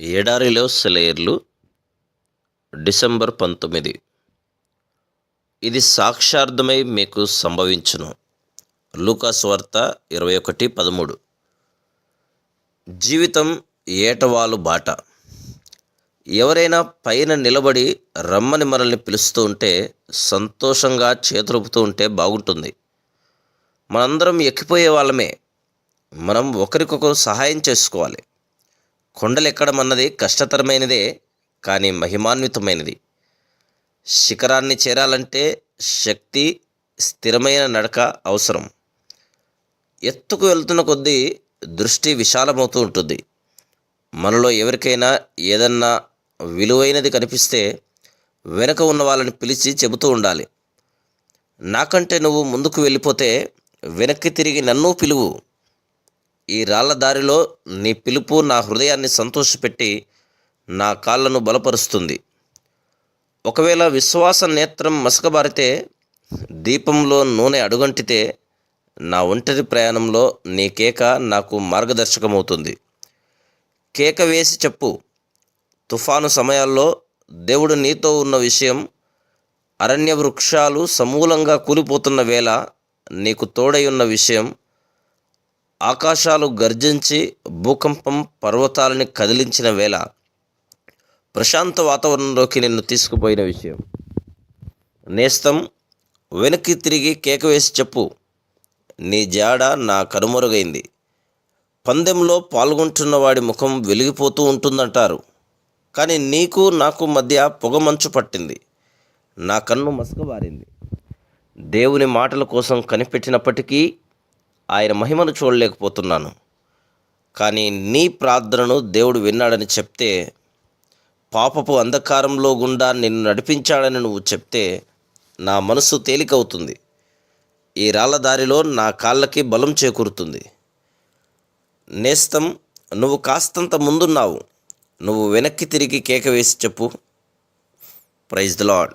ఎడారిలో సెలయర్లు డిసెంబర్ పంతొమ్మిది. ఇది సాక్షార్థమై మీకు సంభవించును. లూకాస్ వార్త ఇరవై ఒకటి పదమూడు. జీవితం ఏటవాలు బాట. ఎవరైనా పైన నిలబడి రమ్మని మనల్ని పిలుస్తూ ఉంటే సంతోషంగా చేతులుపుతూ ఉంటే బాగుంటుంది. మనందరం ఎక్కిపోయే వాళ్ళమే. మనం ఒకరికొకరు సహాయం చేసుకోవాలి. కొండలెక్కడం అన్నది కష్టతరమైనదే కానీ మహిమాన్వితమైనది. శిఖరాన్ని చేరాలంటే శక్తి స్థిరమైన నడక అవసరం. ఎత్తుకు వెళ్తున్న కొద్దీ దృష్టి విశాలమవుతూ ఉంటుంది. మనలో ఎవరికైనా ఏదన్నా విలువైనది కనిపిస్తే వెనక ఉన్న వాళ్ళని పిలిచి చెబుతూ ఉండాలి. నాకంటే నువ్వు ముందుకు వెళ్ళిపోతే వెనక్కి తిరిగి నన్ను పిలువు. ఈ రాళ్ళ దారిలో నీ పిలుపు నా హృదయాన్ని సంతోషపెట్టి నా కాళ్ళను బలపరుస్తుంది. ఒకవేళ విశ్వాస నేత్రం మసకబారితే దీపంలో నూనె అడుగంటితే నా ఒంటరి ప్రయాణంలో నీ కేక నాకు మార్గదర్శకమవుతుంది. కేక వేసి చెప్పు తుఫాను సమయాల్లో దేవుడు నీతో ఉన్న విషయం అరణ్య వృక్షాలు సమూలంగా కూలిపోతున్న వేళ నీకు తోడై ఉన్న విషయం ఆకాశాలు గర్జించి భూకంపం పర్వతాలని కదిలించిన వేళ ప్రశాంత వాతావరణంలోకి నిన్ను తీసుకుపోయిన విషయం. నేస్తం వెనక్కి తిరిగి కేక వేసి చెప్పు. నీ జాడ నా కనుమరుగైంది. పందెంలో పాల్గొంటున్న వాడి ముఖం వెలిగిపోతూ ఉంటుందంటారు. కానీ నీకు నాకు మధ్య పొగమంచు పట్టింది. నా కన్ను మసకబారింది. దేవుని మాటల కోసం కనిపెట్టినప్పటికీ ఆయన మహిమను చూడలేకపోతున్నాను. కానీ నీ ప్రార్థనను దేవుడు విన్నాడని చెప్తే పాపపు అంధకారంలో గుండా నిన్ను నడిపించాడని నువ్వు చెప్తే నా మనసు తేలికవుతుంది. ఈ రాళ్ళ దారిలో నా కాళ్ళకి బలం చేకూరుతుంది. నేస్తం నువ్వు కాస్తంత ముందున్నావు. నువ్వు వెనక్కి తిరిగి కేక వేసి చెప్పు. Praise the lord